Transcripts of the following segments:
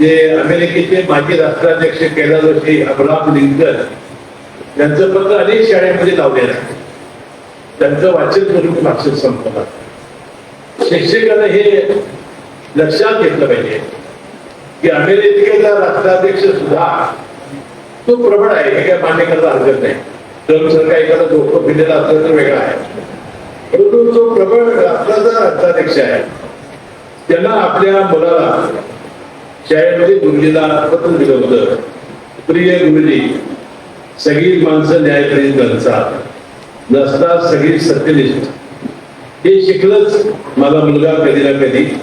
जे अमेरिकेचे माजी राष्ट्राध्यक्ष कैलास जोशी अब्राम लिंकन यांचं पत्र अनेक शाळेमध्ये लावलेलं आहे. त्यांचं वाचन करून भाषण संपतात शिक्षकांना हे लक्षात घेतलं पाहिजे की अमेरिकेचा राष्ट्राध्यक्ष सुद्धा तो प्रबळ आहे हे काय मान्य करायला हरकत नाही. ट्रम्प काही एखादा डोकं फिरलेला असलं तर वेगळा आहे. परंतु तो प्रबळ राष्ट्राचा राष्ट्राध्यक्ष आहे. त्यांना आपल्या मुलाला शाळेमध्ये गुरुजीला पत्र दिलं होतं. प्रिय गुरुजी सगळी माणसं न्यायप्रिय नसतात नसतात सगळी सत्यनिष्ठ. हे शिकलंच माझा मुलगा कधी ना कधी.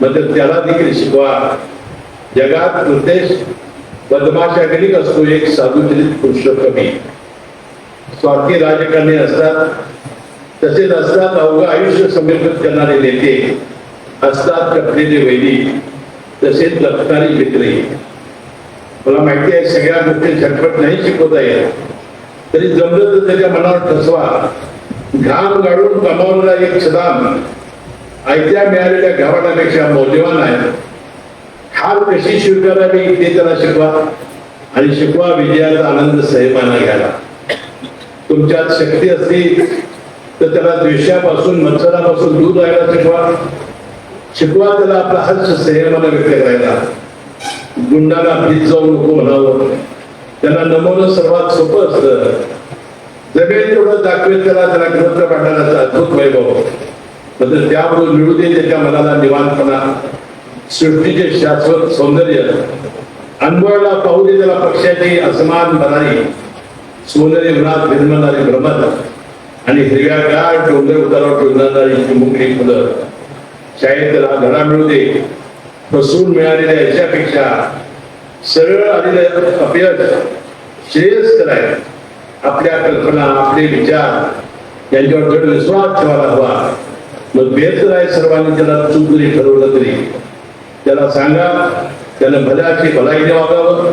मग त्याला देखील शिकवा. जगात कृतेश बदमाश अगणिक असतो एक साधुचरित पुरुष कमी. स्वार्थी राजकारणी असतात तसेच असतात अवघं आयुष्य समर्पित करणारे नेते. असतात कपलेले वैदिक. तसेच लपणारी मित्रही मला माहिती आहे सगळ्या गोष्टी झटपट नाही शिकवता येत. तरी जमलं तर त्याच्या मनावर ठसवा. घाम गाडून कमावलेला एक सदाम आयत्या मिळालेल्या घावाटापेक्षा मौल्यवान आहे. हार कशी स्वीकारावी ते त्याला शिकवा आणि शिकवा विजयाचा आनंद सहमाना घ्यायला. तुमच्यात शक्ती असली तर त्याला द्वेषापासून मत्सरापासून दूर राहायला शिकवा. शिकवा त्याला आपला हर्ष संयमानं व्यक्त करायला. गुंडाला आपली जाऊ नको म्हणावं. त्यांना नमवणं सर्वात सोपं असतं. जमेल तेवढं दाखवेल त्याला त्याला ग्रंथ पाठवण्याचा अद्भुत वैभव. म्हणजे त्याबरोबर मिळू दे त्याच्या मनाला निवांतपणा. सृष्टीचे शाश्वत सौंदर्य. अनुभवाला पाहू दे त्याला पक्षाची असमान बनाई सोनेरी मनात विरमणारी भ्रमत आणि हिरव्यागार डोंगर उतारा डोंगरणारी मुंगळी फुलं. शाळेत धडा मिळू दे बसून मिळालेल्या याच्यापेक्षा सरळ आलेलं अपयश श्रेयस्कर आहे. आपल्या कल्पना आपले विचार यांच्यावर दृढ विश्वास ठेवायला हवा. मग बेहतर आहे सर्वांनी त्याला चूक जरी ठरवलं तरी. त्याला सांगा त्याला भल्याची भलाईने वागावं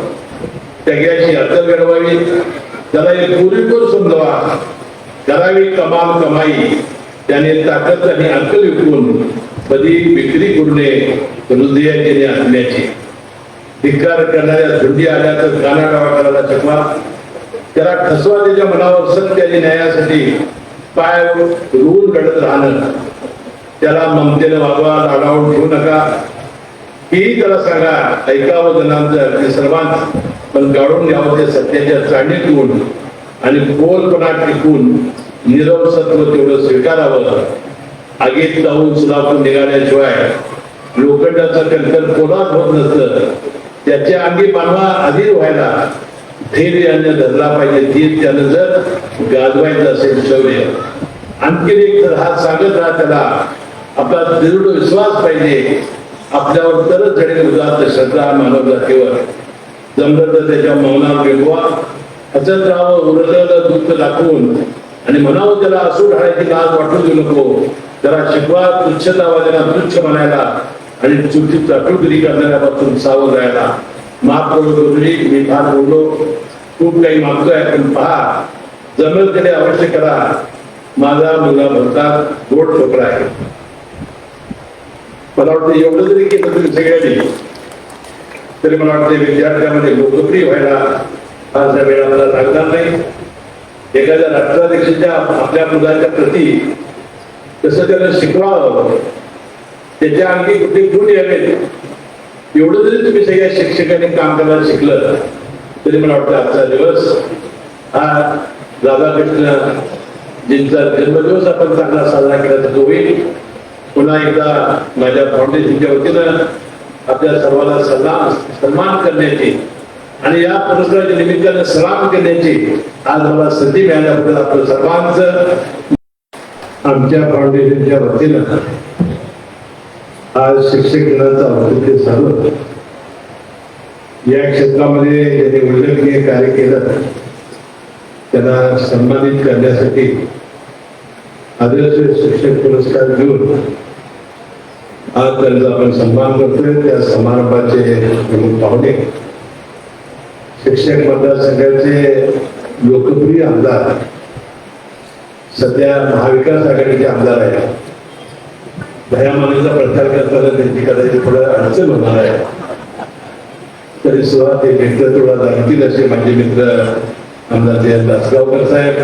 त्याग्याची अद्दल घडवावी त्याला एक पुरेपूर समजावा. करावी कमाल कमाई त्याने ताकद आणि अक्कल विकून कधी विक्री करू नये हृदयाची आत्म्याची धिक्कार करणाऱ्या धुंडी आल्या तर कानाडावा करायला चकमा. त्याला ठसवा त्याच्या मनावर सत्य आणि न्यायासाठी पाय रोवून घडत राहणं. त्याला ममतेने वागवा लाडावून ठेवू नका. हेही त्याला सांगा ऐकावं जनांचं ते सर्वांच. पण गाडून घ्यावं ते सत्याच्या चाळणीतून आणि बोलपणा टिकून निरव सत्व तेवढं स्वीकारावं. आगीत जाऊन सुलापून निघाल्याशिवाय लोखंडाचं कंकण कोणाच होत नसतं. त्याच्या अंगी मानवा अधीर व्हायला धैर्य धरला पाहिजे. धीर त्यानं जर गाजवायचं असेल शौर्य. आणखी एक तर हा सांगत राहा त्याला आपला दृढ विश्वास पाहिजे. आपल्यावर तरच घडेल उदात श्रद्धा मानव जातीवर जमलं तर त्याच्या मौनात वेगवा हसत राहावं उरलं दुःख दाखवून. आणि म्हणावं त्याला असू ढाळायची लाज वाटू देऊ नको. त्याला शिकवा तुच्छतावाद्यांना तुच्छ म्हणायला आणि चुकीत चाटुगिरी करणाऱ्यापासून सावध राहायला. माफ करू गुरुजी मी फार बोललो. खूप काही मागतोय पण पहा जमेल त्याने अवश्य करा. माझा मुलगा भरतात गोड ठोकरा आहे. मला वाटतं एवढं जरी केलं तरी सगळ्यांनी तरी मला वाटतं विद्यार्थ्यामध्ये लोकप्रिय व्हायला फारसा वेळा मला लागणार नाही. एखाद्या राष्ट्राध्यक्षाच्या आपल्या मुलाच्या प्रती तसं त्याला शिकवावं. त्याच्या अंगी कुठे गुण यावेत एवढं जरी तुम्ही सगळ्या शिक्षकांनी काम करायला शिकलं तरी मला वाटतं आजचा दिवस हा राधाकृष्ण जींचा जन्मदिवस आपण चांगला साजरा केला तर तो होईल. पुन्हा एकदा माझ्या फाउंडेशनच्या वतीनं आपल्या सर्वांना सल्ला सन्मान करण्याची आणि या पुरस्काराच्या निमित्तानं सलाम करण्याची आज मला संधी मिळाल्याबद्दल आपलं सर्वांचं आमच्या फाउंडेशनच्या वतीनं आज शिक्षक दिनाचं औचित्य झालं या क्षेत्रामध्ये ज्यांनी उल्लेखनीय कार्य केलं त्यांना सन्मानित करण्यासाठी आदर्श शिक्षक पुरस्कार देऊन आज त्यांचा आपण सन्मान करतोय. त्या समारंभाचे प्रमुख पाहुणे शिक्षक मतदारसंघाचे लोकप्रिय आमदार सध्या महाविकास आघाडीचे आमदार आहेत. दयामानेचा प्रचार करताना त्यांची कदाचित थोडं अडचण होणार आहे. तरी सुद्धा ते मित्र थोडा जाणतील असे माझे मित्र आमदार जयंत दासगावकर साहेब.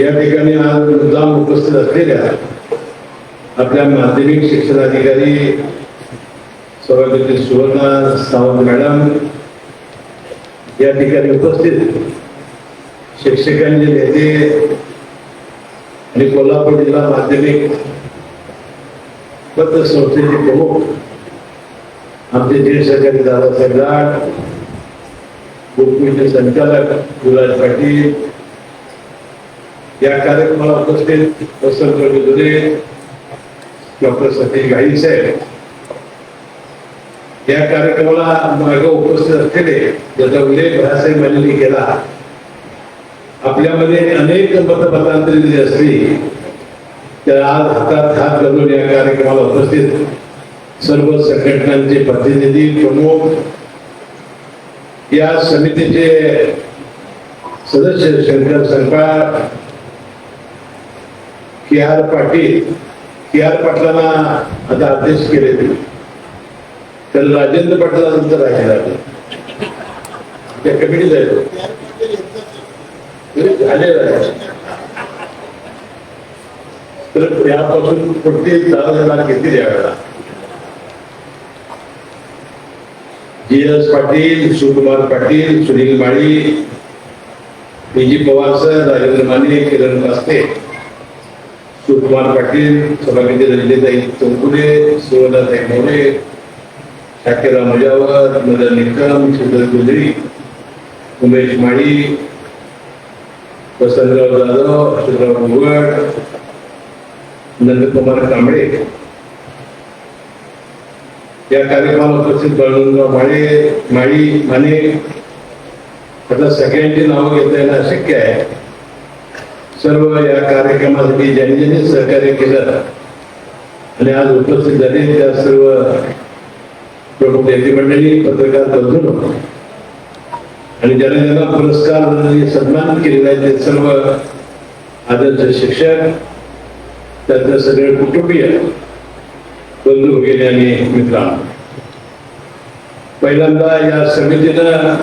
या ठिकाणी आज मुद्दाम उपस्थित असलेल्या आपल्या माध्यमिक शिक्षणाधिकारी सभापती सुवर्णा सावंत मॅडम या ठिकाणी उपस्थित शिक्षकांचे नेते आणि कोल्हापूर जिल्हा माध्यमिक पतसंस्थेचे प्रमुख आमचे ज्येष्ठ सरकारी दादासाहेब लाड गोकुळचे संचालक गुलाज पाटील या कार्यक्रमाला उपस्थित वसंत दुरे डॉक्टर सतीश गाई साहेब. या कार्यक्रमाला मागे उपस्थित असलेले ज्याचा उल्लेख भरासाहेब यांनी केला. आपल्यामध्ये अनेक मतपत्रांतरी दिली असली तर आज हातात हात घालून या कार्यक्रमाला उपस्थित सर्व संघटनांचे प्रतिनिधी प्रमुख या समितीचे सदस्य Shankar Sankal K R Patil K R पाटलांना आता अध्यक्ष केले तर राजेंद्र पाटलानंतर राहिले. त्या कमिटी झालेलं आहे. तर यापासून पुढचे दहा जणांना घेतील यावेळेला G S Patil Shivkumar Patil Sunil Mali PG Pawar sir Rajendra Mane Kiran Kaste Shivkumar Patil सभापती रंजिताई चौकुले सुवर्णाताई मोरे शाकिराम मुजावर मदन निकम सुंदर गुजरी उमेश माळी वसंतराव जाधव अशोकराव मुगड नंदकुमार कांबळे या कार्यक्रमाला उपस्थित बळवंतराव माळे माळी माने आता सगळ्यांची नावं घेता येणं अशक्य आहे सर्व या कार्यक्रमासाठी ज्यांनी ज्यांनी सहकार्य केलं आणि आज उपस्थित झाले त्या सर्व प्रमुख नेते मंडळी पत्रकार बंधू आणि ज्याने ज्याला पुरस्कार म्हणजे सन्मान केलेला आहे ते सर्व आदर्श शिक्षक त्यांचे सगळे कुटुंबीय बंधू भगिनी आणि मित्रांनो. पहिल्यांदा या समितीनं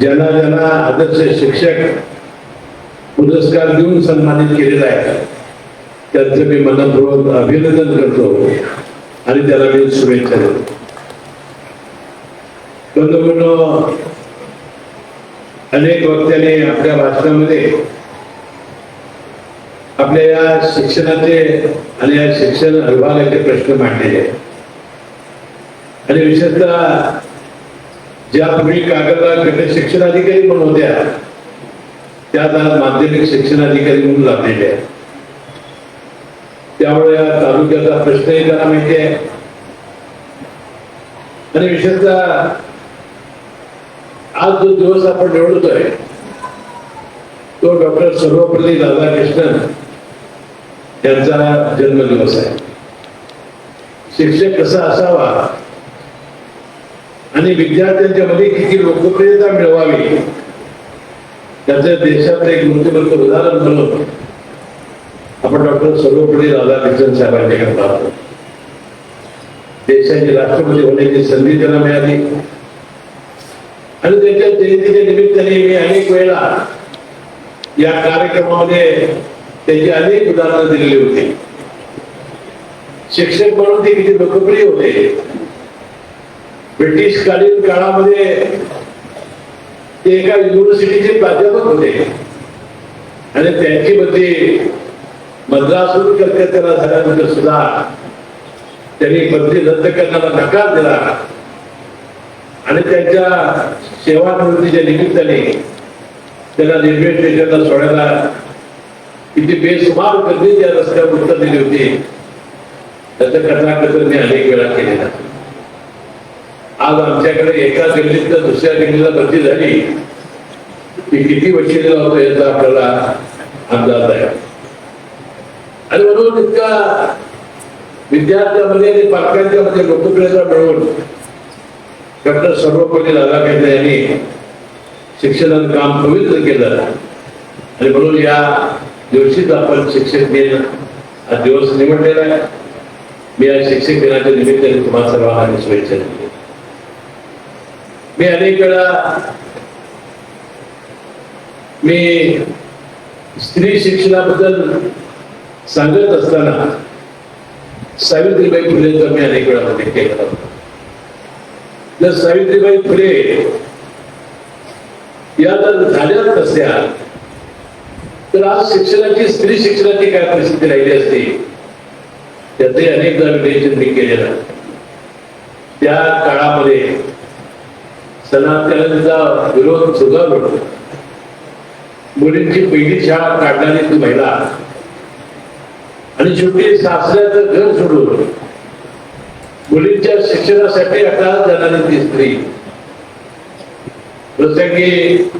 ज्यांना ज्यांना आदर्श शिक्षक पुरस्कार देऊन सन्मानित केलेला आहे त्यांचं मी मनपूर्वक अभिनंदन करतो आणि त्याला मी शुभेच्छा देतो. बंधूंनो अनेक वक्त्याने आपल्या भाषणामध्ये आपल्या या शिक्षणाचे आणि या शिक्षण विभागाचे प्रश्न मांडलेले आहेत. आणि विशेषतः ज्या पूर्वी कागदला गट शिक्षणाधिकारी म्हणून होत्या त्या आज माध्यमिक शिक्षण अधिकारी म्हणून लागलेल्या आहेत त्यामुळे या तालुक्याचा प्रश्नही त्यांना माहिती आहे आणि विशेषतः आज जो दिवस आपण निवडतोय तो डॉक्टर सर्वपल्ली राधाकृष्णन यांचा जन्मदिवस आहे. शिक्षक कसा असावा आणि विद्यार्थ्यांच्या मध्ये किती लोकप्रियता मिळवावी त्याचं देशात एक मूर्तिमंत उदाहरण म्हणून आपण डॉक्टर सर्वपल्ली राधाकृष्णन साहेबांच्याकडे पाहतो. देशाचे राष्ट्रपती होण्याची संधी त्यांना मिळाली. आणि त्यांच्या जयंतीच्या निमित्ताने मी अनेक वेळा या कार्यक्रमामध्ये त्यांची अनेक उदाहरणं दिलेली होती. शिक्षक म्हणून ते किती लोकप्रिय होते. ब्रिटिश कालीन काळामध्ये ते एका युनिव्हर्सिटीचे प्राध्यापक होते. आणि त्यांची बदली मद्रासून कलकत्त्याला झाल्यानंतर सुद्धा त्यांनी बदली रद्द करण्याला नकार दिला. आणि त्यांच्या सेवानिवृत्तीच्या निमित्ताने त्यांना रेल्वे स्टेशनला सोडायला किती बेसुमार गर्दी त्या रस्त्यावर उत्तर दिली होती. त्याचं कथाकथन मी अनेक वेळा केलेला आज आमच्याकडे एका गल्लीत तर दुसऱ्या गल्लीला बदली झाली. की किती वशिलेला होतो याचा आपल्याला अंदाज आहे. आणि म्हणून इतका विद्यार्थ्यामध्ये आणि पालकांच्या मध्ये लोकप्रियता मिळवून डॉक्टर सर्वपल्ली राधाकृष्ण यांनी शिक्षणाचं काम पवित्र केलं आणि म्हणून या दिवशीच आपण शिक्षक दिन हा दिवस निवडलेला आहे. मी या शिक्षक दिनाच्या निमित्ताने तुम्हाला सर्वांना शुभेच्छा दिली मी अनेक वेळा मी स्त्री शिक्षणाबद्दल सांगत असताना सावित्रीबाई फुलेंचा मी अनेक वेळा उल्लेख केला होता. जर सावित्रीबाई फुले या जर झाल्याच नसत्या तर आज शिक्षणाची स्त्री शिक्षणाची काय परिस्थिती राहिली असती? त्याचे अनेकदा विवेचन मी केलेलं. त्या काळामध्ये सनातनचा विरोध सुगम मुलींची पहिली शाळा काढणारी ती महिला. आणि शेवटी सासऱ्याचं घर सोडून मुलींच्या शिक्षणासाठी आता जाणारी ती स्त्री प्रसंगी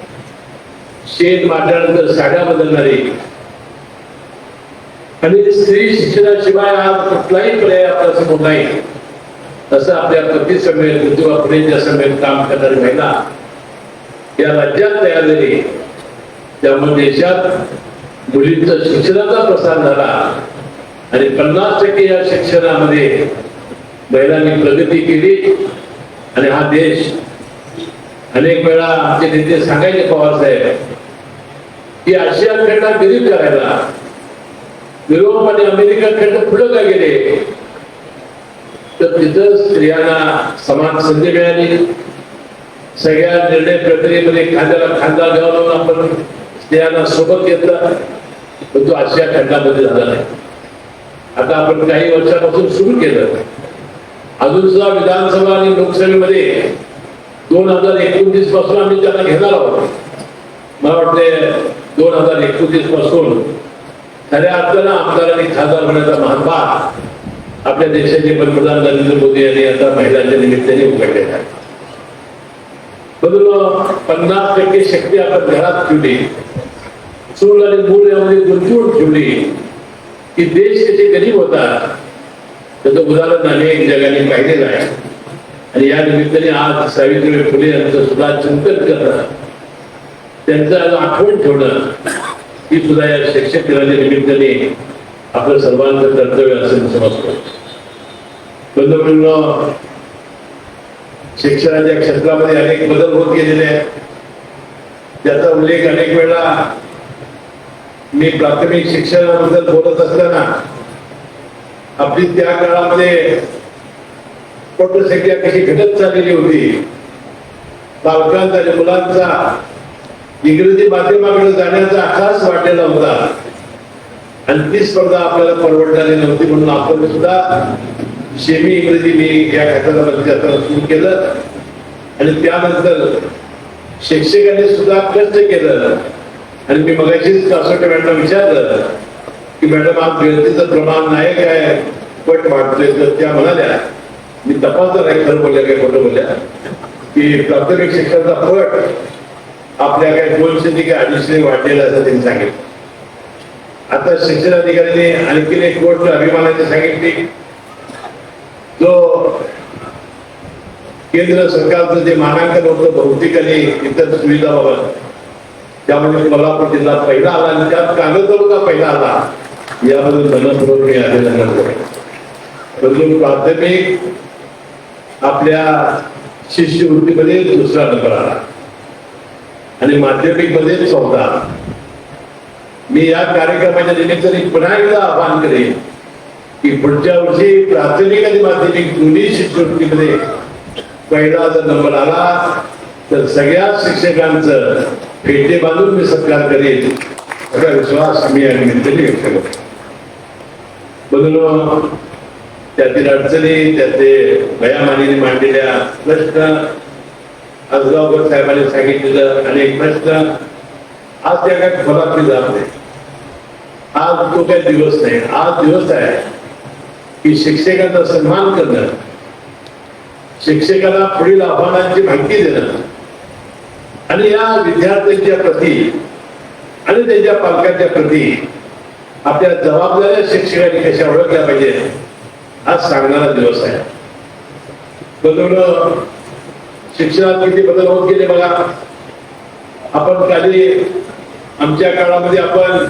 शेत मांडल्यानंतर साड्या बदलणारी. आणि स्त्री शिक्षणाशिवाय आज कुठलाही पर्याय आपला समोर नाही. असं आपल्या पती समेत ज्योतिबा फुलेंच्या समेत काम करणारी महिला या राज्यात तयार झाली. त्यामुळे देशात मुलींचा शिक्षणाचा प्रसार झाला. आणि पन्नास टक्के या शिक्षणामध्ये महिलांनी प्रगती केली आणि हा देश अनेक वेळा आमचे नेते सांगायचे पवार साहेब की आशिया खंडात गरीब करायला. युरोप आणि अमेरिका खंड पुढे का गेले? तर तिथं स्त्रियांना समान संधी मिळाली. सगळ्या निर्णय प्रक्रियेमध्ये खांद्याला खांदा घालून आपण स्त्रियांना सोबत घेतला पण तो आशिया खंडामध्ये झाला नाही. आता आपण काही वर्षापासून सुरू केलं. अजून सुद्धा विधानसभा आणि लोकसभेमध्ये दोन हजार एकोणतीसपासून आम्ही त्यांना घेणार आहोत. मला वाटते दोन हजार एकोणतीसपासून खऱ्या अर्थानं आमदारांनी आणि खासदार होण्याचा महान आपल्या देशाचे पंतप्रधान नरेंद्र मोदी यांनी आता महिलांच्या निमित्ताने उघडलेला आहे. म्हणून पन्नास टक्के शक्ती आपण घरात ठेवली. चूल आणि मूल यामध्ये गुंतवून ठेवली. की देश कसे गरीब होतात त्याचं उदाहरण अनेक जगाने पाहिलेलं आहे. आणि या निमित्ताने आज सावित्रीबाई फुले यांचं सुद्धा चिंतन करणं त्यांचं आज आठवण ठेवणं ही सुद्धा या शिक्षक दिनाच्या निमित्ताने आपलं सर्वांचं कर्तव्य असं मी समजतो. बंधूंनो शिक्षणाच्या क्षेत्रामध्ये अनेक बदल होत गेलेले आहेत. त्याचा उल्लेख अनेक वेळा मी प्राथमिक शिक्षणाबद्दल बोलत असताना आपली त्या काळामध्ये पटसंख्या कशी घटत चाललेली होती. बालकांचा आणि मुलांचा इंग्रजी माध्यमाकडे जाण्याचा आकाश वाढलेला होता. आणि ती स्पर्धा आपल्याला परवडणारी नव्हती म्हणून आपण सुद्धा सेमी इंग्रजी मी या खात्याला आता सुरू केलं. आणि त्यानंतर शिक्षकांनी सुद्धा कष्ट केलं. आणि मी मगाशीच कासोटे मॅडम विचारलं की मॅडम आज गळतीचं प्रमाण नाही काय? पट वाटतोय तर त्या म्हणाल्या मी तपासत नाही खरं बोलल्या काय खोटं बोलल्या. की प्राथमिक शिक्षणाचा पट आपल्या काय दोनशे ते काय अडीचशे वाढलेला असं त्यांनी सांगितलं. आता शिक्षण अधिकाऱ्यांनी आणखीन एक गोष्ट अभिमानाने सांगितली. जो केंद्र सरकारचं जे मानांकन होतं भौतिक आणि इतर सुविधाबाबत त्यामध्ये कोल्हापूर जिल्हा पहिला आला आणि त्यात कागद तालुका पहिला आला. याबद्दल मनपूर्वक मी अभिनंदन परंतु प्राथमिक आपल्या शिष्यवृत्तीमध्ये दुसरा नंबर आला. आणि माध्यमिकमध्ये चौथा. मी या कार्यक्रमाच्या निमित्ताने पुन्हा एकदा आवाहन करेन की पुढच्या वर्षी प्राथमिक आणि माध्यमिक दोन्ही शिष्यवृत्तीमध्ये पहिला जर नंबर आला तर सगळ्या शिक्षकांचं फेटे बांधून मी सत्कार करेन. असा विश्वास मी या निमित्ताने व्यक्त करतो. म्हणून त्यातील अडचणी त्याचे भयामानीने मांडलेल्या प्रश्न आजगावकर साहेबांनी सांगितलेलं अनेक प्रश्न आज त्या काय खोलातली जात नाही. आज तो काही दिवस नाही. आज दिवस आहे की शिक्षकांचा सन्मान करणं शिक्षकाला पुढील आव्हानांची माहिती देणं. आणि या विद्यार्थ्यांच्या प्रती आणि त्यांच्या पालकांच्या प्रती आपल्या जबाबदाऱ्या शिक्षकांनी कशा ओळखल्या पाहिजे? आज सांगणारा दिवस आहे. बदल शिक्षणात किती बदल होत गेले बघा. आपण काही आमच्या काळामध्ये आपण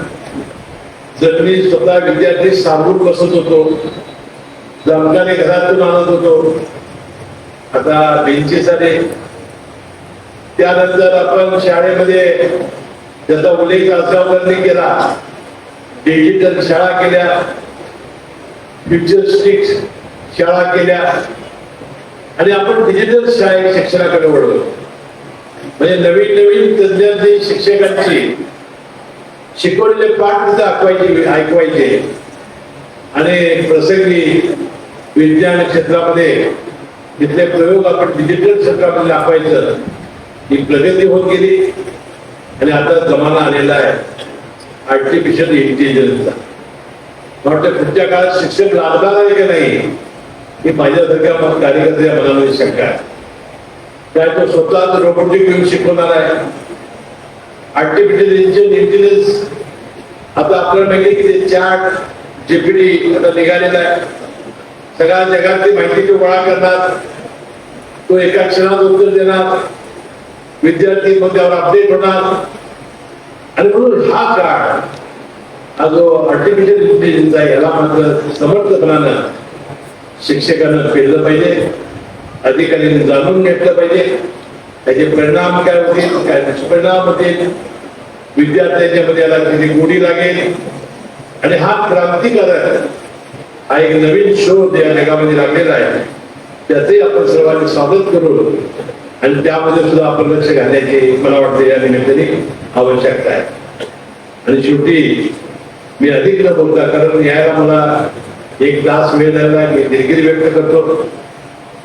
जमिनी स्वतः विद्यार्थी साबून बसत होतो. जमकाने घरातून आणत होतो. आता बेंचेस आले. त्यानंतर आपण शाळेमध्ये त्याचा उल्लेख असावरणी केला. डिजिटल शाळा केल्या फ्युचरिस्टिक शाळा केल्या आणि आपण डिजिटल शाळे शिक्षणाकडे वळलो. म्हणजे नवीन नवीन तज्ञांची शिक्षकांची शिकवलेले पाठ तिथं ऐकवायचे ऐकवायचे. आणि प्रसंगी विज्ञान क्षेत्रामध्ये तिथले प्रयोग आपण डिजिटल क्षेत्रामध्ये दाखवायचं ही प्रगती होत गेली. आणि आता जमाना आलेला आहे. आर्टिफिशियल इंटेलिजन्सचा मला वाटतं पुढच्या काळात शिक्षक लागणार आहे की नाही हे माझ्यासारख्या मग कार्यकर्त्या मनामध्ये शंका आहे. त्या तो स्वतःच रोबोटिक घेऊन शिकवणार आहे. आर्टिफिशियल इंटेलिजन्स आता आपल्याला माहिती आहे की ते चॅट आता निघालेला आहे. सगळ्या जगातली माहिती तो गोळा करणार. तो एका क्षणात उत्तर देणार. विद्यार्थी मग त्यावर अपडेट होणार. आणि म्हणून हा काळ हा जो आर्टिफिशियल इंटेलिजन्स आहे याला मात्र समर्थपणानं शिक्षकांना पेरलं पाहिजे अधिकाऱ्यांनी जाणून घेतलं पाहिजे. त्याचे परिणाम काय होतील काय दुष्परिणाम होतील विद्यार्थ्यांच्या मध्ये याला किती गोडी लागेल? आणि हा क्रांतिकारक हा एक नवीन शोध या जगामध्ये लागलेला आहे. त्याचंही आपण सर्वांनी स्वागत करू. आणि त्यामध्ये सुद्धा आपण लक्ष घालण्याची मला वाटते या निमित्ताने आवश्यकता आहे. आणि शेवटी मी अधिक न बोलता कारण यायला मला एक तास वेळ लागला मी दिलगिरी व्यक्त करतो.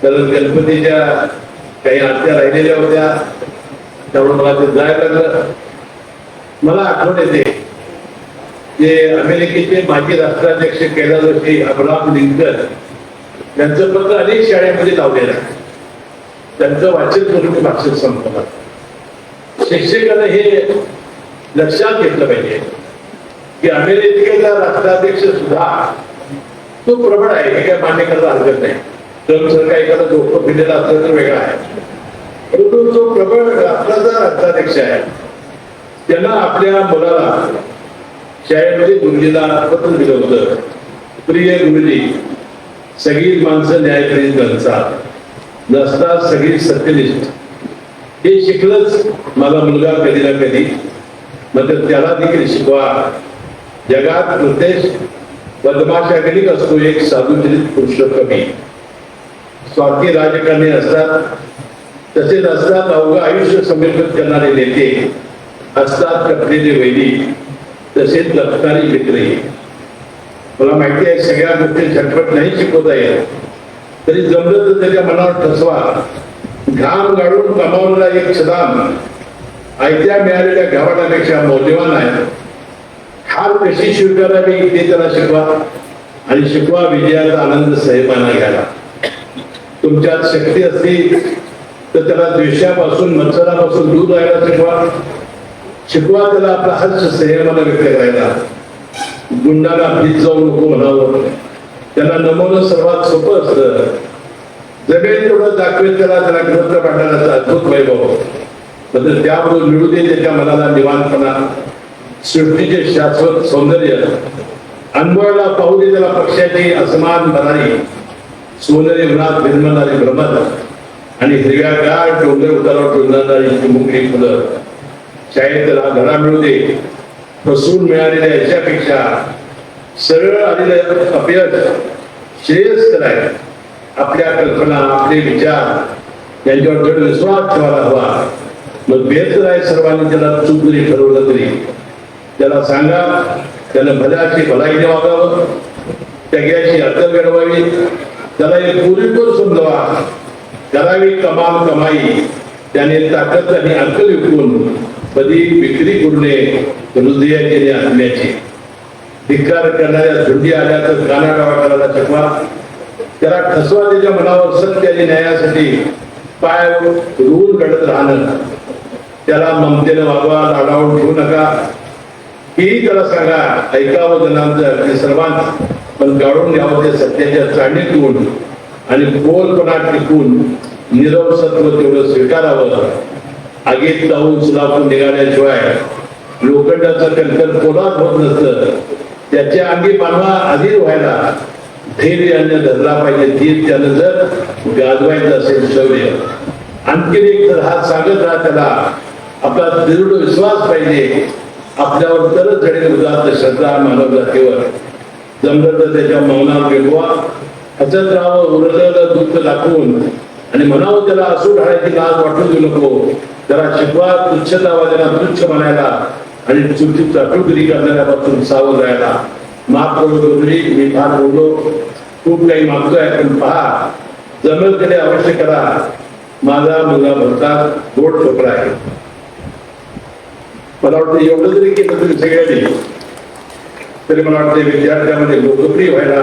कारण गणपतीच्या काही आरत्या राहिलेल्या होत्या त्यामुळे मला ते जायला लागलं. मला आठवण येते जे अमेरिकेचे माजी राष्ट्राध्यक्ष कैलास जोशी अब्राम लिंकन त्यांचं पत्र अनेक शाळेमध्ये लावलेलं आहे. त्यांचं वाचन करून मागचं संपतात शिक्षकांना हे लक्षात घेतलं पाहिजे. की अमेरिकेचा राष्ट्राध्यक्ष सुद्धा तो प्रबळ आहे हे काय मान्य करायला हरकत नाही. ट्रम्प सारखा एखादा डोकं फिरलेला असलं तर वेगळा आहे. परंतु तो प्रबळ राष्ट्राचा राष्ट्राध्यक्ष आहे त्यांना आपल्या मुलाला शाळेमध्ये गुरुजीला पत्र दिलं होतं. प्रिय गुरुजी सगळी माणसं न्याय करीत नसतात सगळी सत्यनिष्ठ. हे शिकलंच मला मुलगा कधी ना कधी मग त्याला देखील शिकवा. जगात प्रत्येक बदमाशाकडे असतो एक साधुचरित पुरुष कमी. स्वार्थी राजकारणी असतात तसेच असतात अवघं आयुष्य समर्पित करणारे नेते. असतात कपलेले वैदिक तसेच लपणारी मित्रही. मला माहिती आहे सगळ्या गोष्टी झटपट नाही शिकवता येत. तरी जमलं तर त्याच्या मनावर ठसवा. घाम गाडून कमावलेला एक सदाम आयत्या मिळालेल्या घावाटापेक्षा मौल्यवान आहे. हार कशी स्वीकारावी ते त्याला शिकवा. आणि शिकवा विजयाचा आनंद साहेबांना घ्यायला. तुमच्यात शक्ती असतील तर त्याला द्वेषापासून मत्सरापासून दूर राहायला शिकवा. शिकवा त्याला आपला हर्ष संयमाला व्यक्त करायला. गुंडाला भीत जाऊ नको म्हणावं. त्याला नमवणं सर्वात सोपं असतं. जमेल तेवढं दाखवेल त्याला त्याला ग्रंथ पाठवण्याचा अद्भुत वैभव म्हणजे त्याबरोबर मिळू दे त्याच्या मनाला निवांतपणा. सृष्टीचे शाश्वत सौंदर्य. अनवळला पाहुले त्याला पक्षाची असमान बनारी सोनेरी मनात निर्मणारी भ्रमत आणि हिरव्यागार डोंगर उतारावर टोंगणारी चिमुकली फुलं. शाळेत त्याला धडा मिळू दे मिळालेल्या याच्यापेक्षा सरळ आलेलं अपयश श्रेयस्कर आहे. आपल्या कल्पना आपले विचार यांच्यावर दृढ विश्वास ठेवायला हवा. मग बेहतर आहे सर्वांनी त्याला चूक ठरवलं तरी. त्याला सांगा त्याला भल्याची भलाईने वागावं त्याची अर्थ घडवावी. त्याला एक पुरेपूर समजवा. करावी कमाल कमाई. त्याने ताकद आणि अक्कल विकून कधी विक्री करू नये हृदयाची आणि धिक्कार करणाऱ्या झुंडी आल्या तर कानाडावा करायला शिकवा. त्याला ठसवा त्याच्या मनावर सत्य आणि न्यायासाठी पाय रूल घडत राहणं. त्याला ममतेनं वागवा लाडावून ठेवू नका. हेही त्याला सांगा ऐकावं जनांचं ते सर्वांत पण काढून घ्यावं ते सत्याच्या चाळणीत आणि बोलपणा टिकून निरव सत्व तेवढं स्वीकारावं. आगीत जाऊन सुलापून निघाल्याशिवाय लोखंडाचं कणकण कोणात होत नसतं. त्याच्या अंगी मानवा अधीर व्हायला धैर्य धरला पाहिजे. धीर त्यानं जर गाजवायचं असेल शौर्य. आणखीन एक तर हा सांगत राहा त्याला. आपला दृढ विश्वास पाहिजे. आपल्यावर तरच घडेल उदात श्रद्धा मानव जातीवर जमलं तर त्याच्या मौनात बेगवा हसत राहावं उरलेलं दुःख दाखवून आणि म्हणावं त्याला असू ढाळायची लाज वाटू देऊ नको. त्याला शिकवा तुच्छतावाद्यांना तुच्छ म्हणायला आणि चुकी चाटुगिरी करणाऱ्यापासून सावध राहायला. माफ करू गुरुजी मी फार बोललो. खूप काही मागतोय पण पहा. जमेल कडे अवश्य करा. माझा मुलगा भरतात गोड छोकरा आहे. मला वाटतं एवढं जरी केलं तरी सगळ्यांनी तरी मला वाटतं विद्यार्थ्यामध्ये लोकप्रिय व्हायला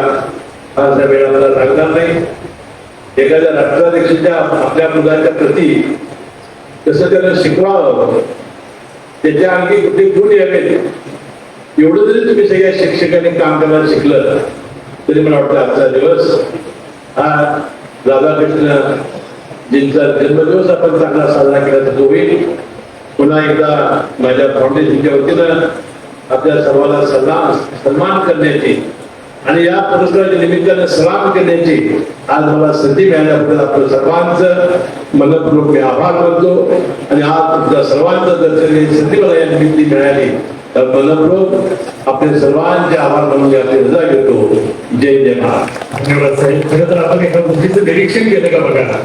फारसा वेळा मला लागणार नाही. एखाद्या राष्ट्राध्यक्षाच्या आपल्या मुलाच्या प्रती कसं त्याला शिकवावं त्याच्या आणखी कुठे गुण यावेत एवढं जरी तुम्ही सगळ्या शिक्षकांनी काम करायला शिकलं तरी मला वाटतं आजचा दिवस हा राधाकृष्ण जींचा जन्मदिवस आपण चांगला साजरा केला तर तो होईल. पुन्हा एकदा माझ्या फाउंडेशनच्या वतीनं आपल्या सर्वांना सन्मान सन्मान करण्याची आणि या पुरस्काराच्या निमित्तानं सलाम करण्याची आज मला संधी मिळाल्याबद्दल आपलं सर्वांचं मनपूर्वक मी आभार मानतो. आणि आज तुमच्या सर्वांचं दर्शन संधी मला या निमित्ती मिळाली तर मनपूर्वक आपले सर्वांचे आभार मानून मी आपली रजा घेतो. जय जय महाराज धन्यवाद साहेब. खरं तर आपण एका गोष्टीचं निरीक्षण केलं का बघा?